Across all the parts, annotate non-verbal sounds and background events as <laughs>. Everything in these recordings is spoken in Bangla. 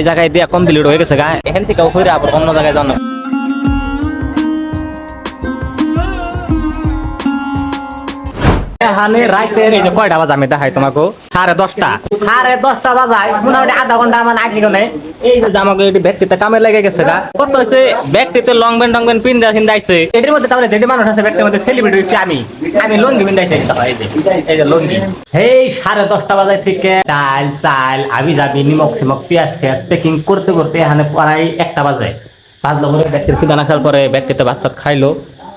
এই জায়গায় দিয়ে কমপ্লিট হয়ে গেছে গা। এখান থেকে হইরে আবার অন্য জায়গায় যান এখানে রাইতের এই যে কয়টা বাজে আমি দেখাই তোমাকে? সাড়ে দশটা। সাড়ে দশটা বাজায় মোটামুটি আধা ঘণ্টা আমার আগে এই যে আমাকে এটি ব্যাগটিতে কামে লেগে গেছে গা। কত হয়েছে? ব্যাগটিতে লং টং পিন্দা এটির মধ্যে তাহলে যেটি মানুষ আছে ব্যাগটির মধ্যে সেলিব্রিটি হচ্ছে আমি। আমি লঙ্গি এই যে এই যে লঙ্গি। এই সাড়ে দশটা বাজায় থেকে ডাল চাল আবি যাবি নিমক সিমক পেঁয়াজ পেঁয়াজ প্যাকিং করতে করতে এখানে প্রায় একটা বাজে। বাজলো পরে ব্যাগটির খিদানা খাওয়ার পরে ব্যাগটিতে বাচ্চা খাইলো।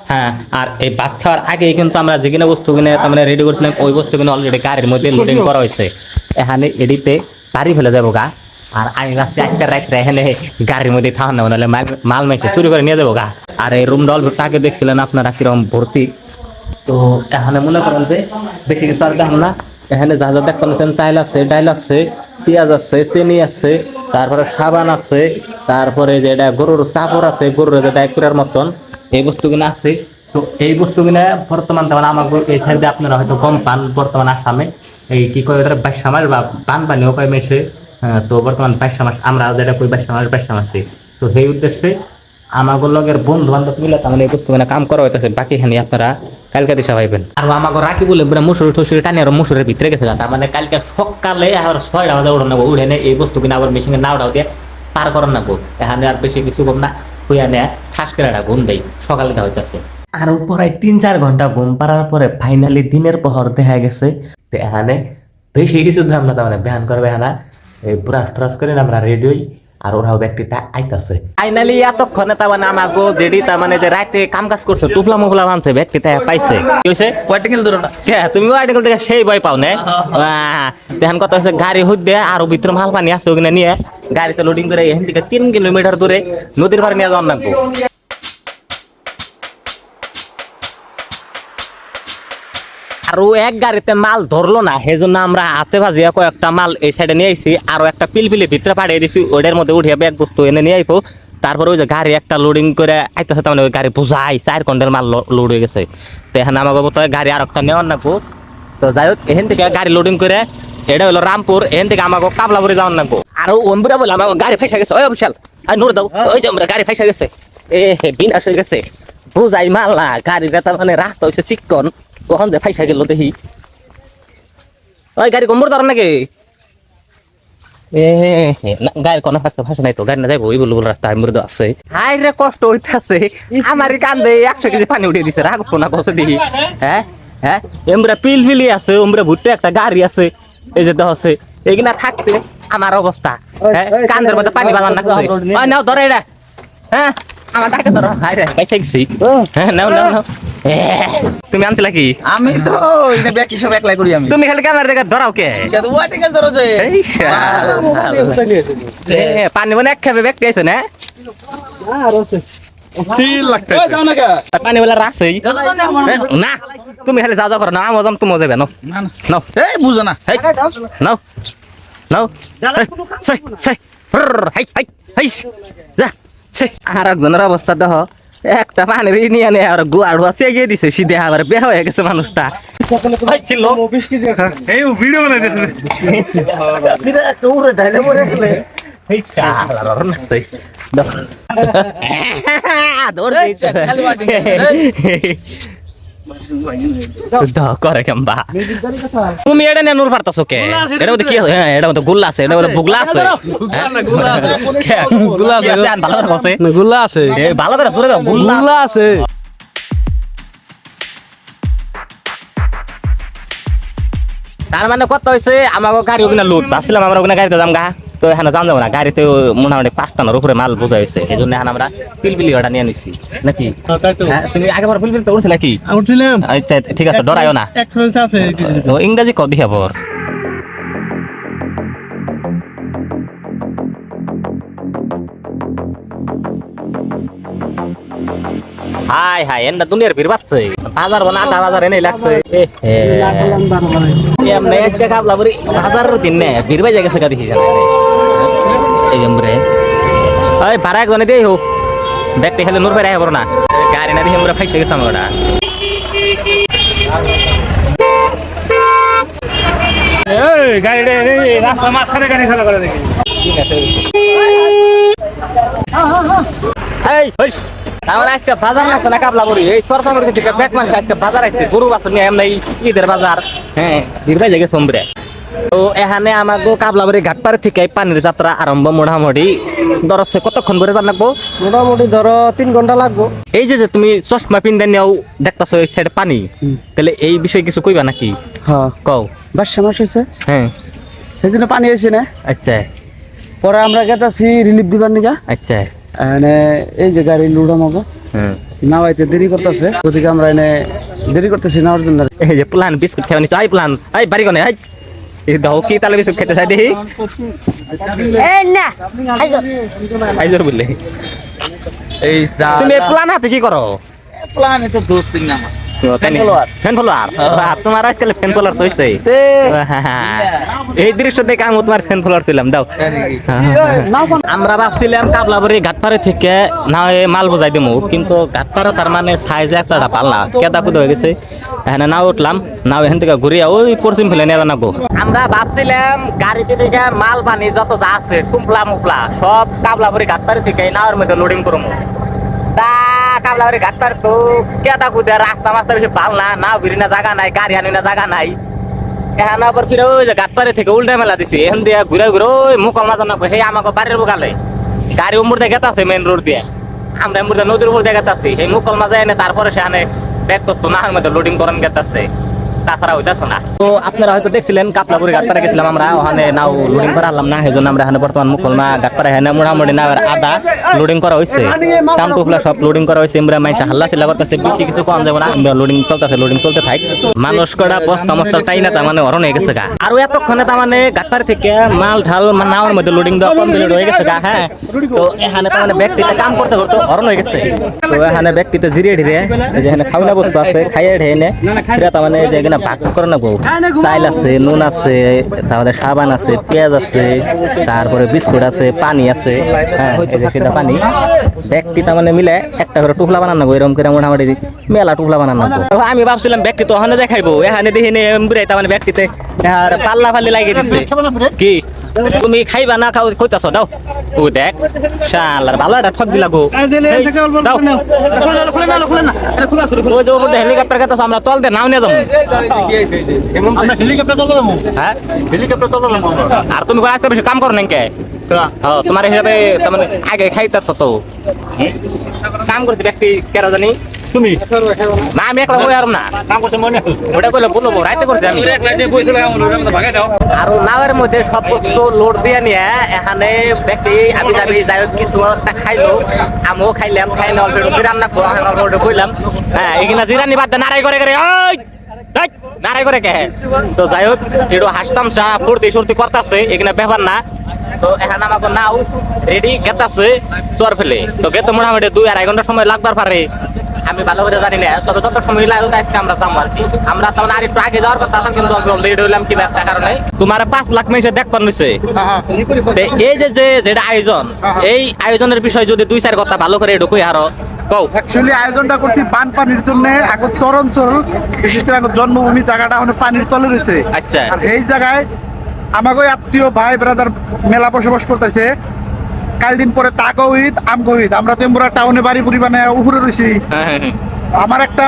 হ্যাঁ আর এই ভাত খাওয়ার আগে কিন্তু আমরা যে কিনা বস্তু কিনে তার মানে রেডি করছিলাম ওই বস্তু কিনে অলরেডি গাড়ির মধ্যে লোডিং করা হয়েছে। এখানে এডিতে গাড়ি ফেলে যাব গা আর আমি রাস্তায় একটা রাখতে এখানে গাড়ির মধ্যে থাকুন না নাহলে মাল মাইছে চুরি করে নিয়ে যাব গা। আর এই রুম ডল আগে দেখছিলেন আপনারা কীরকম ভর্তি। তো এখানে মনে করেন যে বেশি কিছু আর দেখো না। এখানে যা যা দেখতে পাচ্ছেন চাইল আছে ডাইল আছে পেঁয়াজ আছে চিনি আছে তারপরে সাবান আছে তারপরে যে এটা গরুর চাপড় আছে গরুর যে ডাইকুরার মতন এই বস্তুগুলো আছে, তো এই বস্তুগুলো বর্তমান তেমন আমাকে এই সাইডে আপনারা হয়তো কম পান বর্তমান আসামে। এই কি কয় ওটা বাইশা মাস বা পান পানিও কয় মেশে তো বর্তমান বাইশা মাস, আমরা যেটা কই বাইশা মাস, বাইশা মাসে। তো সেই উদ্দেশ্যে আমাগো লগের বন্ধু বান্ধব মিলে তার মানে এই বস্তু মানে কাম করা হইতেছে বাকি খানি আপনারা কালকে দিশা পাইবেন। আর আমাকে রাখি বলে পুরো মুসুরি টুসুরি টানি আর মুসুরের ভিতরে গেছে। তার মানে কালকে সকালে আর ছয়টা বাজে উড়ে নেব উড়ে নে এই বস্তু কিনা আবার মেশিনে নাও ডাও দিয়ে পার করার নাকবো এখানে আর বেশি কিছু কম না। হইয়া নেয়া ঠাস করে একটা ঘুম দেয় সকালে হইতেছে। আর প্রায় তিন চার ঘণ্টা ঘুম পাড়ার পরে ফাইনালি দিনের পহর দেখা গেছে। এখানে বেশি কিছু না তার মানে ব্যায়াম করবে এখানে এই ব্রাশ ট্রাশ করে আমরা রেডি হই। আর ওরাও ব্যক্তিটা আইতাছে। ফাইনালি এতক্ষণে তার মানে আমাগো জেডি তার মানে যে রাতে কাম কাজ করছে টুপলা মুফলা মানছে ব্যক্তিটা পাইছে। কি হইছে? ওয়াটিকেল ধরো না? কে তুমি আর্টিকেল থেকে সেই ভয় পাও না? তেহান কথা হচ্ছে গাড়ি হুদ্দে আর ভিতরে মাল পানি আছে ওখানে নিয়ে। গাড়িতে লোডিং করে এখান থেকে তিন কিলোমিটার দূরে নদীর পাড়ে নিয়ে যাওয়ার লাগবো। আর এক গাড়িতে মাল ধরলো না সেই জন্য আমরা হাতে ভাজিয়া কয়েকটা মাল এই সাইডে নিয়ে আইছি, আরও একটা পিলপিলি ভিতরে পাঠিয়ে দিছি ওটার মধ্যে উঠিয়ে ব্যাগ বস্তু এনে নিয়ে আইবো। তারপরে ওই যে গাড়ি একটা লোডিং করে আইতেছে, তার মানে গাড়ি বোঝাই, চার কন্টের মাল লোড হয়ে গেছে। তো এখানে আমাকে বলতে গাড়ি আর একটা নেওয়ার নাকবো তো যাই হোক, এখান থেকে গাড়ি লোডিং করে, এটা হলো রামপুর, এখান থেকে আমাকে কাবলাপুরি যাওয়ার নাকবো আর ওমরা বলে আমাকে গাড়ি ফাইসা গেছে। ওই বিশাল আর নোর দাও, ওই যে আমরা গাড়ি ফাইসা গেছে। এ বিনাশ হয়ে গেছে। বুঝাই মাল না গাড়ির তার মানে রাস্তা হয়েছে চিকন কখন যে ফাইসা গেল দেখি ওই গাড়ি কম্বর ধর নাকি কেজি দিছে হ্যাঁ হ্যাঁ আছে একটা গাড়ি আছে আছে থাকতে আমার অবস্থা হ্যাঁ কান্দের মধ্যে পানি বাজার লাগছে হ্যাঁ আমার টাকা ধরো। হাই রে পাইছে গেছি। হ্যাঁ নাও নাও নাও। তুমি আনছিলা কি? আমি তো এনে ব্যাক হিসাব একলাই করি আমি? তুমি খালি ক্যামেরা দেখে ধরাও কে? কিন্তু ওয়াটিকেল ধরো যে। এই শালা। পানি মানে এক খাবে না? আর পানি বলে রাসেই না তুমি খালি যা যা করো না আমো যাম তুমি যাবে নাও। না না। নাও। এই বুঝো না। নাও। নাও। হেই, সই সই। Hi hi hi. যা। আর একজনের অবস্থা দেখ একটা পানির নিয়ে নিয়ে আর গুয়াড় আছে গিয়ে দিছে সিধে আবার বেয়া হয়ে গেছে মানুষটা ছিল এই ভিডিও বানাই এই শালার নাচই। দাও। দৌড় দিয়েছে। <laughs> তুমি এটা নিয়ে পারতাছো কে? এটা মধ্যে কি হ্যাঁ এটা মধ্যে গুল্লা আছে এটা মধ্যে বুগলা আছে? গুল্লা আছে। <laughs> কি? আছে? ভালো করে কষে। গুলা আছে। এ, ভালো করে জোরে গুল্লা। আছে। তার মানে কত হয়েছে আমাকে গাড়ি ওখানে লুট ভাবছিলাম আমরা ওখানে গাড়িতে যাম গা। তো এখানে যাম যাব না গাড়িতে মোটামুটি পাঁচটানোর উপরে মাল বোঝা হয়েছে এই জন্য এখন আমরা পিলপিলি ওটা নিয়ে নিছি। নাকি? হ্যাঁ, তুমি আগে বার পিলপিলি তো উঠছিলে উঠছিলাম আচ্ছা ঠিক আছে ডরাইও না। ইংরেজি কবি খবর হাই হাই এন্ডা দুনিয়ার ভিড় বাড়ছে। বাজার বানা আধা বাজার এনে লাগছে। এমনে আজকে কাবলা বাজার দিন নে ভিড় বাজে গেছে কাদি জানে এই এমরে ওই ভাড়া একজনে দেই হোক দেখতে খেলে নূর বেড়ে হব না। গাড়ি না দিয়ে আমরা ফাইসে গেছে আমরা এই, গাড়ি রাস্তা মাঝখানে গাড়ি খেলা করে দেখি। এই, হই। আমার আজকে বাজার লাগছে না কাবলা বড়ি এই সরকার থেকে পেট মানুষ আজকে বাজার আসছে গরু নিয়ে এমনি ঈদের বাজার। হ্যাঁ দিরবাই জায়গা সোমরে তো এখানে আমাকে কাবলাবাড়ি ঘাটপাড় থেকে পানির যাত্রা আরম্ভ মোটামুটি। দরছে কতক্ষণ করে জানাব মোটামুটি ধরো তিন ঘণ্টা লাগবো। এই যে তুমি চশমা পিন্দে নিয়েও দেখতেছো এই সাইডে পানি? তাহলে এই বিষয়ে কিছু কইবা নাকি? হ্যাঁ। কও। বাসা মাস হয়েছে হ্যাঁ। সেই জন্য পানি এসে না। আচ্ছা। পরে আমরা গেতাছি রিলিফ দিবার নিগা। আচ্ছা। এনে এই যে গাড়ি লুড়া মাগো হুম। নাওয়াইতে দেরি করতেছে। ওদিকে আমরা এনে দেরি করতেছি নাওয়ার জন্য। এই যে প্লান বিস্কুট নিচ্ছে আই প্লান আই বাড়ি কোনে আই এই দাও কি তালে বিস্কুট খেতে চাই দেখি। এই না আইজো আই জোর বললে। এই তুমি প্ল্যান হাতে কি করো? প্লানে তো দোস্ত না ফ্যান ফলোয়ার তোমার আজকাল ফ্যান ফলোয়ার হইছে। এই দৃশ্য দেখে আমি তোমার ফ্যান ফলোয়ার ছিলাম দাও। আমরা ভাবছিলাম কাবলাবাড়ি ঘাটপাড়ে থেকে না মাল বোঝাই দেবো কিন্তু ঘাটপাড়া তার মানে সাইজ একটা পাল্লা কেদা কুদা হয়ে গেছে। এখানে নাও উঠলাম নাও এখান থেকে ঘুরিয়া ওই পশ্চিম ফেলে নিয়ে জানাব আমরা ভাবছিলাম গাড়িতে থেকে মাল পানি যত যা আছে টুমলা মুপলা সব কাবলাবাড়ি ঘাটপাড়ে থেকে নাওয়ের মধ্যে লোডিং করব। কাবলাবাড়ি ঘাটপাড়ে তো। কেটা কুদে রাস্তা মাস্তা বেশি ভালো না, নাও ঘুরি না জায়গা নাই, গাড়ি আনি না জায়গা নাই। এখন আবার ফিরে ওই যে ঘাটপাড়ে থেকে উল্টা মেলা দিছি। এখন দিয়ে ঘুরে ঘুরে, ওই মুখ আমার না সেই আমাকে বাড়ির বোকালে। গাড়ি উমর দিয়ে গেতাছে মেন রোড দিয়ে। আমরা এমন নদীর উপর দিয়ে গেতাছি। সেই মুকল মাঝে এনে, তারপরে সেখানে ব্যাগ করতো না মধ্যে লোডিং করেন গেতাছে। তাছাড়া হইতাছে না তো আপনারা হয়তো দেখছিলেন কাপলাপুরি গেছিলাম আমরা, ওখানে নাও লোডিং করা হলাম না সেই জন্য আমরা এখানে বর্তমান মোটামুটি না আদা লোডিং করা হয়েছে টুকলা সব লোডিং করা হয়েছে মাইসা হাল্লা করতেছে, বেশি কিছু কম যাব না লোডিং চলতেছে লোডিং চলতে থাক। মানুষ কটা বস্তা মস্তা তাই না, তার মানে অরণ হয়ে গেছে গা। আর এতক্ষণে তার মানে থেকে মাল ঢাল নাওয়ার মধ্যে লোডিং দেওয়া হয়ে গেছে গা হ্যাঁ। তো এখানে তার মানে ব্যক্তিতে কাম করতে করতে অরণ হয়ে গেছে। তো এখানে ব্যক্তিতে জিরিয়ে ঢিরে এই যে এখানে খাওয়া বস্তু আছে, খাইয়ে ঢেয়ে নে। তার মানে যে এখানে ভাগ করে নেব চাইল আছে নুন আছে তারপরে সাবান আছে পেঁয়াজ আছে তারপরে বিস্কুট আছে পানি আছে হ্যাঁ এই যে সেটা পানি। ব্যক্তি তার মানে মিলে একটা করে টুকলা বানানো এরকম করে মোটামুটি মেলা টুকলা বানানো আমি ভাবছিলাম ব্যক্তি তো ওখানে দেখাইবো এখানে দেখি নে তার মানে ব্যক্তিতে আর পাল্লা ফাল্লি লাগিয়ে দিচ্ছে কি? তুমি খাইবা না খাও কইতাছ দাও। ও দেখ শালার ভালো একটা ঠক দিলা গো। দাও। ওই যে ওপর হেলিকপ্টার কাছে আমরা তল দিয়ে নাও নিয়ে যাব। আমরা হেলিকপ্টার তল যাব। হ্যাঁ? হেলিকপ্টার চলে যাব আর তুমি আজকে বেশি কাম করো নাকি? হ্যাঁ তোমার হিসাবে তার আগে খাইতেছ তো। কাম করছি ব্যক্তি কেরা জানি। তুমি? না আমি একলা বই আর না। কাম করতে মনে ওটা বলে বলব রাইতে করছি আমি। আর নাওয়ের মধ্যে সব বস্তু লোড দিয়ে নিয়ে এখানে ব্যক্তি আমি যাবি যাই কিছু একটা খাইলো। আমিও খাইলাম খাইলে অল্প একটু জিরান না খোয়া অল্প একটু কইলাম। হ্যাঁ এখানে জিরানি বাদ দে নারাই করে করে ওই! নারাই করে কে? তো যাই হোক একটু হাসতাম চা ফুর্তি সুর্তি করতেছে এখানে ব্যাপার না। তো এখানে আমাকে নাও রেডি গেতাছে চর ফেলে। তো গেতে মোটামুটি দুই আড়াই ঘণ্টা সময় লাগবার পারে। আমি ভালো করে জানি না তবে তত সময় লাগে আজকে আমরা যাব আর কি। আমরা তখন আর একটু আগে যাওয়ার কথা কিন্তু লেট হইলাম কি একটা কারণে। তোমার পাঁচ লাখ মানুষে দেখবার নিছে এই যে যে যেটা আয়োজন এই আয়োজনের বিষয় যদি দুই চার কথা ভালো করে একটু কই আরও কও। অ্যাকচুয়ালি আয়োজনটা করছি বানপানির জন্য এখন চরঞ্চল বিশেষ করে জন্মভূমি জায়গাটা এখন পানির তলে রয়েছে। আচ্ছা। আর এই জায়গায় আমাকে আত্মীয় ভাই ব্রাদার মেলা বসবাস করতেছে। কাল দিন পরে তাগো ঈদ আমগো ঈদ। আমরা তেমুরা টাউনে বাড়ি পরিমাণে উপরে রয়েছি হ্যাঁ, হ্যাঁ, হ্যাঁ। আমার একটা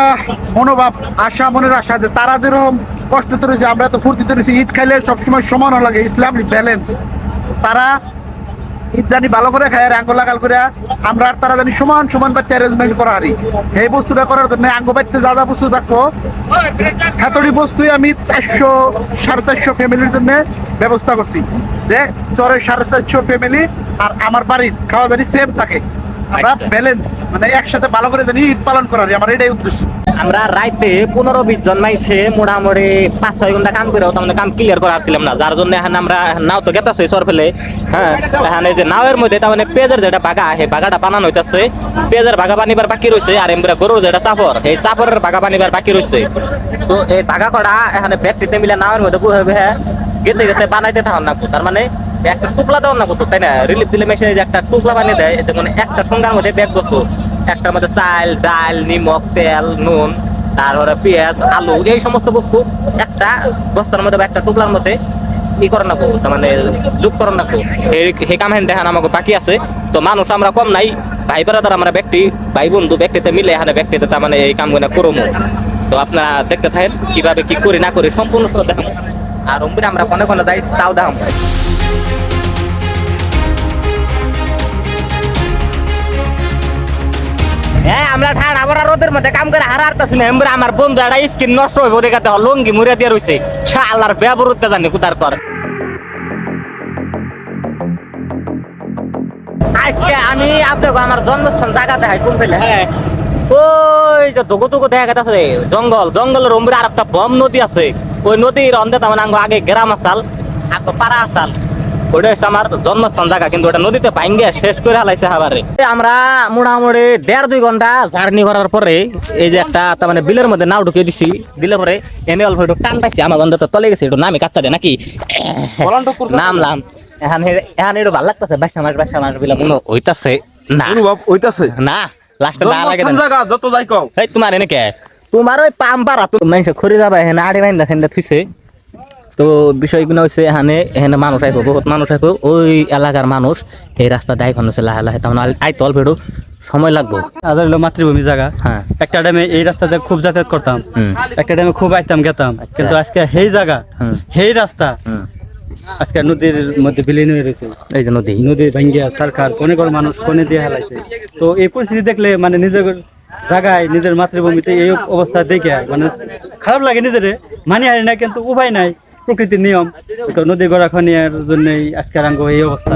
মনোভাব আশা মনের আশা যে তারা যেরকম কষ্টতে রয়েছে আমরা তো ফুর্তিতে রয়েছি ঈদ খাইলে সবসময় সমান লাগে ইসলাম ব্যালেন্স। তারা ঈদ জানি ভালো করে খায় আঙ্গ লাগাল করে আমরা আর তারা জানি সমান সমান বাচ্চা অ্যারেঞ্জমেন্ট করা হারি। এই বস্তুটা করার জন্য আঙ্গ পাইতে যা যা বস্তু থাকব, এতটি বস্তুই আমি চারশো, সাড়ে চারশো ফ্যামিলির জন্য ব্যবস্থা করছি। যে চরের সাড়ে চারশো ফ্যামিলি আর আমার বাড়ির খাওয়া জানি সেম থাকে। আমরা আচ্ছা। ব্যালেন্স মানে একসাথে ভালো করে জানি ঈদ পালন করার আমার এটাই উদ্দেশ্য। আমরা রাইতে পনেরো বিশ জন মাইসে মোটামুটি পাঁচ ছয় ঘণ্টা কাম করে তার মানে কাম ক্লিয়ার করা ছিলাম না। যার জন্য এখন আমরা নাও তো গেতাছে চর ফেলে হ্যাঁ? এখানে যে নাওয়ের মধ্যে তার মানে পেঁয়াজের যেটা বাগা সেই বাগাটা বানানো হইতাছে। পেঁয়াজের বাগা বানিবার বাকি রয়েছে আর এমরা গরুর যেটা চাপর এই চাপরের বাগা বানিবার বাকি রয়েছে তো এই বাগা করা এখানে ব্যক্তিতে মিলে নাওয়ের মধ্যে বুঝে গেতে গেতে বানাইতে থাকুন না তার মানে একটা টুকলা দেওয়ার না করতো তাই না? রিলিফ দিলে মেশিনে যে একটা টুকলা বানিয়ে দেয় এতে মানে একটা ঠোঙ্গার মধ্যে ব্যাগ বস্তু। একটার মধ্যে চাল, ডাল, নিমক, তেল, নুন, তারপরে পেঁয়াজ, আলু, এই সমস্ত বস্তু একটা বস্তার মধ্যে বা একটা টুকলার মধ্যে ই করেন না তার মানে যোগ করেন না সেই কাম হেন দেখান আমাকে বাকি আছে। তো মানুষ আমরা কম নাই, ভাই বেড়াদার আমরা ব্যক্তি, ভাই বন্ধু ব্যক্তিতে মিলে এখানে ব্যক্তিতে তার মানে এই কামগুলো করব তো আপনারা দেখতে থাকেন কীভাবে কি করি না করি, সম্পূর্ণ দেখাবো আর অম্বিরে আমরা কোনে কোনে যাই, তাও দেখাবো আমরা ঠান আবার রোদের মধ্যে কাম করে হারা হারতাছি না এমবার আমার বন্ধু একটা স্কিন নষ্ট হয়ে পড়ে গেছে লঙ্গি মুড়ে দিয়ে রয়েছে শালার ব্যবহার উঠতে জানি কুতার কর। আজকে আমি আপনাকে আমার জন্মস্থান জায়গা দেখাই কোন ফেলে? হ্যাঁ। ওই যে দুগো দুগো দেখা গেছে জঙ্গল জঙ্গলের রম্বির আর একটা বম নদী আছে। ওই নদীর অন্ধে তার মানে আগে গ্রাম আসাল আগে পাড়া আসাল। ওটা হচ্ছে আমার জন্মস্থান জায়গা কিন্তু ওটা নদীতে ভাঙ্গে শেষ করে হালাইছে হাবারে। আমরা মোটামুটি দেড় দুই ঘণ্টা জার্নি করার পরে এই যে একটা তার মানে বিলের মধ্যে নাও ঢুকিয়ে দিছি দিলে পরে এনে অল্প একটু টান পাইছি আমার গন্ধ তো তলে গেছে একটু নামি কাচ্চা দে নাকি? নামলাম। এখন হে- এখন একটু ভালো লাগতেছে বাইশা মাস বাইশা মাস বিলে মনে হইতাছে। না। অনুভব হইতাছে? না লাস্টে জায়গা যত যাই কও। এই তোমার এনে কে তোমার ওই পাম পারা তো মানুষ খড়ি যাবা এখানে আড়ি বাইন্দা ফেন্দা থুইছে। তো বিষয়গুলো হচ্ছে এখানে এখানে মানুষ আইব বহুত মানুষ আইব। ওই এলাকার মানুষ এই রাস্তা দায় হচ্ছে লাহে লাহে তেমন আইতো অল্প একটু সময় লাগবো। হলো মাতৃভূমি জায়গা। হ্যাঁ। একটা টাইমে এই রাস্তাতে খুব যাতায়াত করতাম। একটা টাইমে খুব আইতাম গেতাম। আচ্ছা। কিন্তু আজকে সেই জায়গা সেই রাস্তা আজকে নদীর মধ্যে বিলীন হয়ে রয়েছে। এই যে নদী। নদী ভাঙ্গিয়া সরকার কোনে করে মানুষ কোনে দিয়ে হালাইছে। তো এই পরিস্থিতি দেখলে মানে নিজের জায়গায় নিজের মাতৃভূমিতে এই অবস্থা দেখে মানে খারাপ লাগে নিজেরে মানি হারি না কিন্তু উপায় নাই। প্রকৃতির নিয়ম। তো নদী গড়া খনিয়ার জন্যই আজকের আঙ্গ এই অবস্থা।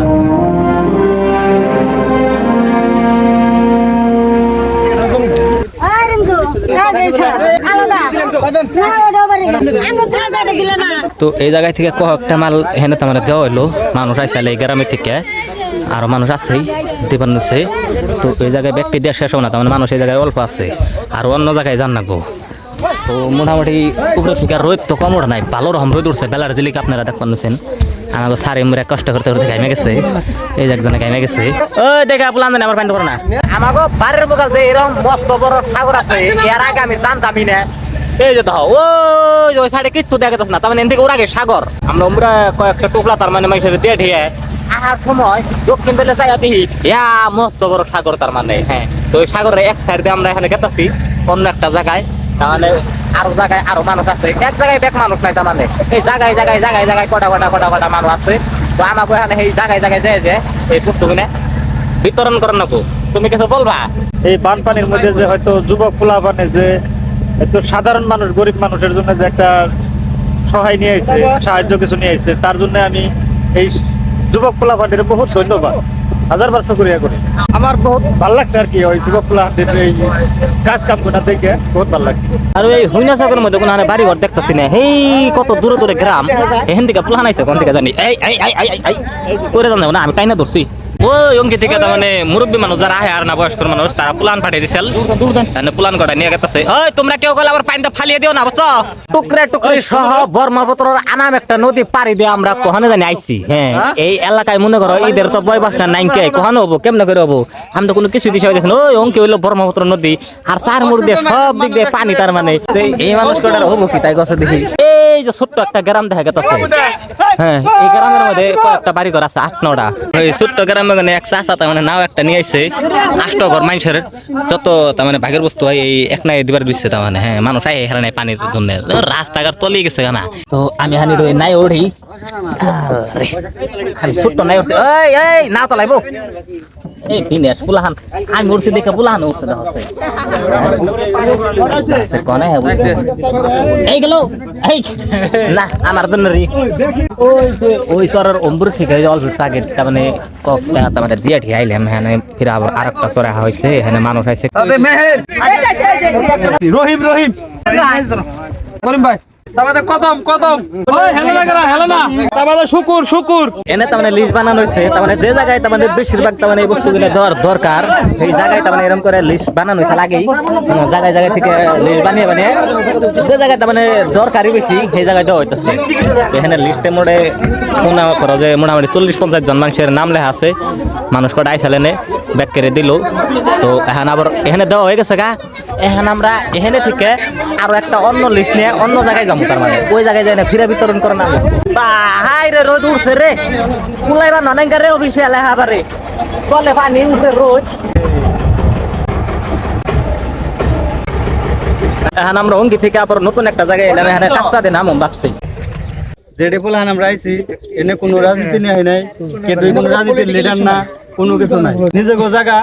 তো এই জায়গায় থেকে কয়েকটা মাল তো আমরা দেওয়া হইল। মানুষ আইসাল এই গ্রামে থেকে। আরও মানুষ আছেই দিবার নিচ্ছে তো এই জায়গায় ব্যক্তি দেওয়া শেষ হবে না। তার মানে মানুষ এই জায়গায় অল্প আছে। আর অন্য জায়গায় যান নাকবো তো মোটামুটি উপরে থেকে রোদ তো কম নাই ভালো রকম রোদ উঠছে বেলার দিলিকে আপনারা পাচ্ছেন। আমাকে সারে মুরে কষ্ট করতে করতে গাইমে গেছে এই যে একজনে গাইমে গেছে। ও দেখে আপনার জানি আমার পানি না। আমাকে বাড়ির বকাল যে এরকম মস্ত বড় সাগর আছে এর আগে আমি জানতামই না। এই যে দেখো ওই ওই সাইডে কিচ্ছু দেখা যাচ্ছে না তার মানে এন থেকে ওর আগে সাগর। আমরা আমরা কয়েকটা টুকলা তার মানে মাইসের দিয়ে ঢিয়ে আসার সময় দক্ষিণ বেলে চাই দেখি ইয়া মস্ত বড় সাগর তার মানে হ্যাঁ। তো ওই সাগরের এক সাইড দিয়ে আমরা এখানে গেতাছি অন্য একটা জায়গায়। তাহলে আরও জায়গায় আরও মানুষ আছে। এক জায়গায় বেক মানুষ নাই তার মানে। এই জায়গায় জায়গায় জায়গায় জায়গায় কটা কটা কটা কটা মানুষ আছে। তো আমাকে এখানে এই জায়গায় জায়গায় যে এই বিতরণ তুমি কিছু বলবা? এই বানপানির মধ্যে যে হয়তো যুবক পোলাপানে যে একটু সাধারণ মানুষ, গরিব মানুষের জন্য যে একটা সহায় নিয়ে এসেছে সাহায্য কিছু নিয়ে এসেছে তার জন্য আমি এই যুবক পোলাপানের বহুত ধন্যবাদ। হাজার বার শুক্রিয়া করি। আমার বহুত ভালো লাগছে আর কি ওই যুবকগুলা এই কাজ কাম করা দেখে বহুত ভালো লাগছে। আর এই হুইনা সাগরের মধ্যে কোনো বাড়ি ঘর দেখতেছি না। হেই, কত দূরে দূরে গ্রাম। এখান থেকে প্লান আইছে কোন থেকে জানি। এই এই এই এই করে জানো না, আমি তাই না ধরছি। ওই অঙ্কি থেকে তার মানে মুরব্বী মানুষ যারা আহে আর না বয়স্ক মানুষ তারা প্লান পাঠিয়ে দিছিল তাহলে প্লান কটা নিয়ে গেছে ওই তোমরা কেউ গেলে আবার পানিটা ফালিয়ে দিও না বুঝছ? টুকরে টুকরে সহ ব্রহ্মপুত্রর আনাম একটা নদী পাড়ি দিয়ে আমরা কখনো জানি আইছি। হ্যাঁ এই এলাকায় মনে করো ঈদের তো বয় বাসনা নাই কে কখনো হব কেমনে করে হব? আমি তো কোনো কিছু দিশা দেখেন ওই অঙ্কি হইল ব্রহ্মপুত্র নদী আর চার মুড় দিয়ে সব দিক দিয়ে পানি তার মানে। এই মানুষ কটার হব কি তাই গছে দেখি। এই যে ছোট্ট একটা গ্রাম দেখা গেছে হ্যাঁ এই গ্রামের মধ্যে কয়েকটা বাড়ি ঘর আছে আট নটা। ছোট্ট গ্রামে মানে এক চাষা তার মানে নাও একটা নিয়ে আইছে। আষ্ট ঘর মানুষের যত তার মানে ভাগের বস্তু হয়, এই এক নাই দিবার দিচ্ছে তার মানে হ্যাঁ মানুষ আই এখানে নাই পানির জন্য। রাস্তাঘাট তলিয়ে গেছে না তো আমি হানি রই নাই ওড়ি। আমি ছোট্ট নাই উঠছে এই এই, নাও তো লাইব। এই বিনেশ পুলাহান। আমি উঠছি দেখে পুলাহান উঠছে না হচ্ছে কোনে হ্যাঁ বুঝতে এই গেল। এই, না, আমার জন্য রি। ওই ওই সরের অম্বুর ঠিক আছে, অল্প টাকে তার মানে কপটা তার মানে দিয়ে ঠিক আইলাম হ্যাঁ ফির আবার আরেকটা সরে হয়েছে এখানে মানুষ আইছে রহিম রহিম করিম ভাই যে জায়গায় সেই জায়গায় করো যে মোটামুটি চল্লিশ, পঞ্চাশ জন মানুষের নাম লেখা আছে। মানুষ কটা আইসালেনে ব্যাক করে দিল। তো এখন আবার এখানে দেওয়া হয়ে গেছে গা। এখন আমরা এখানে থেকে আরও একটা অন্য লিস্ট নিয়ে অন্য জায়গায় যাব তার মানে। ওই জায়গায় যাই না ফিরে বিতরণ করে না হাই রে, রোদ উঠছে রে। কুলাইবা ননেঙ্গা রে, অফিসিয়াল হাবারে বলে পানি উঠে রোদ। এখন আমরা অঙ্গি থেকে আবার নতুন একটা জায়গায় এলাম এখানে কাঁচা দিন ভাবছি। যেটা বলে আমরা আইছি, এনে কোনো রাজনীতি নেই নাই কোনো রাজনীতির লিডার না। কোনো কিছু নাই। নিজেকে জায়গা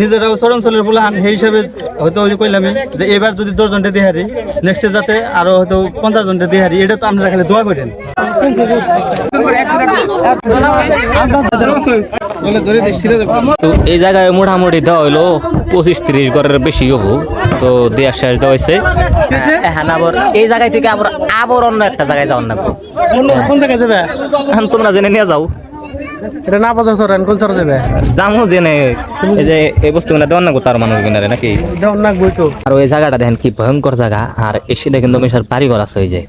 নিজেরাও চরঞ্চলের বলাহান সেই হিসাবে হয়তো ওই কইলাম যে এবার যদি দশ জনটা দিহারি নেক্সটে যাতে আরও হয়তো পঞ্চাশ জনটা দিহারি এটা তো আপনারা খালি দোয়া করেন। তো এই জায়গায় মোটামুটি দেওয়া হইল পঁচিশ তিরিশ ঘরের বেশি হব তো দেওয়ার শেষ দেওয়া হয়েছে। এখন আবার এই জায়গায় থেকে আবার আবার অন্য একটা জায়গায় যাওয়ার না কোন জায়গায় যাবে? তোমরা জেনে নিয়ে যাও। এটা না পছন্দ করেন কোন সর যাবে যামো জেনে এই যে এই বস্তুগুলো দেওয়ার না তার মানুষ কিনারে নাকি? যেমন না বই আর ওই জায়গাটা দেখেন কি ভয়ঙ্কর জায়গা আর এসে কিন্তু মেশার বাড়িঘর আছে ওই যে।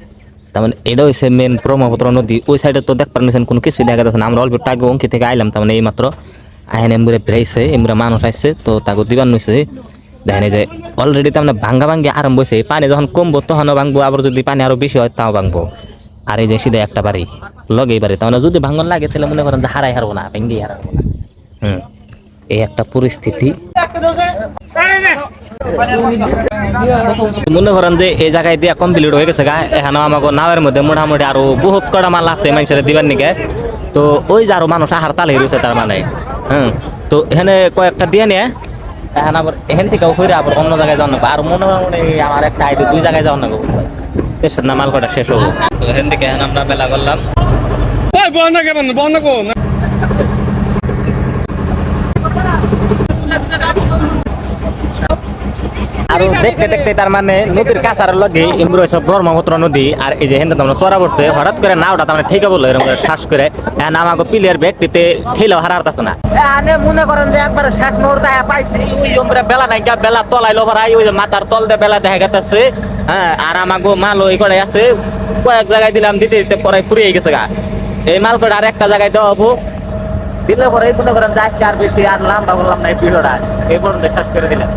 তার মানে এটা হচ্ছে মেন ব্রহ্মপুত্র নদী ওই সাইডে তো দেখতে পারেন কোনো কিছুই দেখা যাচ্ছে না। আমরা অল্প টাকা অঙ্কি থেকে আইলাম তার মানে এই মাত্র আইন এমবুরে বেড়াইছে এমবুরে মানুষ আসছে তো তাকে দিবার নইছে। দেখেন যে অলরেডি তার মানে ভাঙ্গা ভাঙ্গি আরম্ভ হয়েছে পানি যখন কমবো তখনও ভাঙবো আবার যদি পানি আরও বেশি হয় তাও ভাঙবো। আর এই যে সিধা একটা বাড়ি। লগেই বাড়ি তার মানে যদি ভাঙন লাগে তাহলে মনে করেন যে হারাই হারবো না ভেঙ্গি হারাবো না। হুম। এই একটা পরিস্থিতি। মনে করেন যে এই জায়গায় দিয়া কমপ্লিট হয়ে গেছে গা। এখানে আমাকে নাওয়ের মধ্যে মোটামুটি আরও বহুত কটা মাল আছে মানুষের দিবার নিকে তো ওই যে আরও মানুষ আহার তালে রয়েছে তার মানে। হ্যাঁ তো এখানে কয়েকটা দিয়ে নিয়ে এখন আবার এখান থেকে হইরে আবার অন্য জায়গায় নাগবো আর মনে মনে আমার একটা আইডি দুই জায়গায় যাওয়ার নাগবো তেসর না মাল কটা শেষ হব। তো এখান থেকে আমরা বেলা করলাম। আর দেখতে দেখতে তার মানে নদীর কাছার লগে এমনি রয়েছে ব্রহ্মপুত্র নদী আর এই যে হেন্দা তোমরা চড়া পড়ছে হঠাৎ করে নাওটা তার ঠিক বলল এরকম করে ঠাস করে। আমাকে প্লেয়ার ব্যক্তিতে ঠেলেও হারাতেছে না। এনে মনে করেন যে একবার শেষ মুহূর্তে পাইছি। ওই বেলা নাই বেলা তলাইলো ভরাই ওই যে মাথার তল দিয়ে বেলা দেখা গেছে হ্যাঁ আর আমাকে মাল ওই করে আছে কয়েক জায়গায় দিলাম দিতে দিতে পরে ফুরিয়ে গেছে গা। এই মাল করে আর একটা জায়গায় দেওয়া হব। দিলে পরে মনে করেন আজকে আর বেশি আর লম্বা বললাম না এই ভিডিওটা এই পর্যন্ত শেষ করে দিলাম।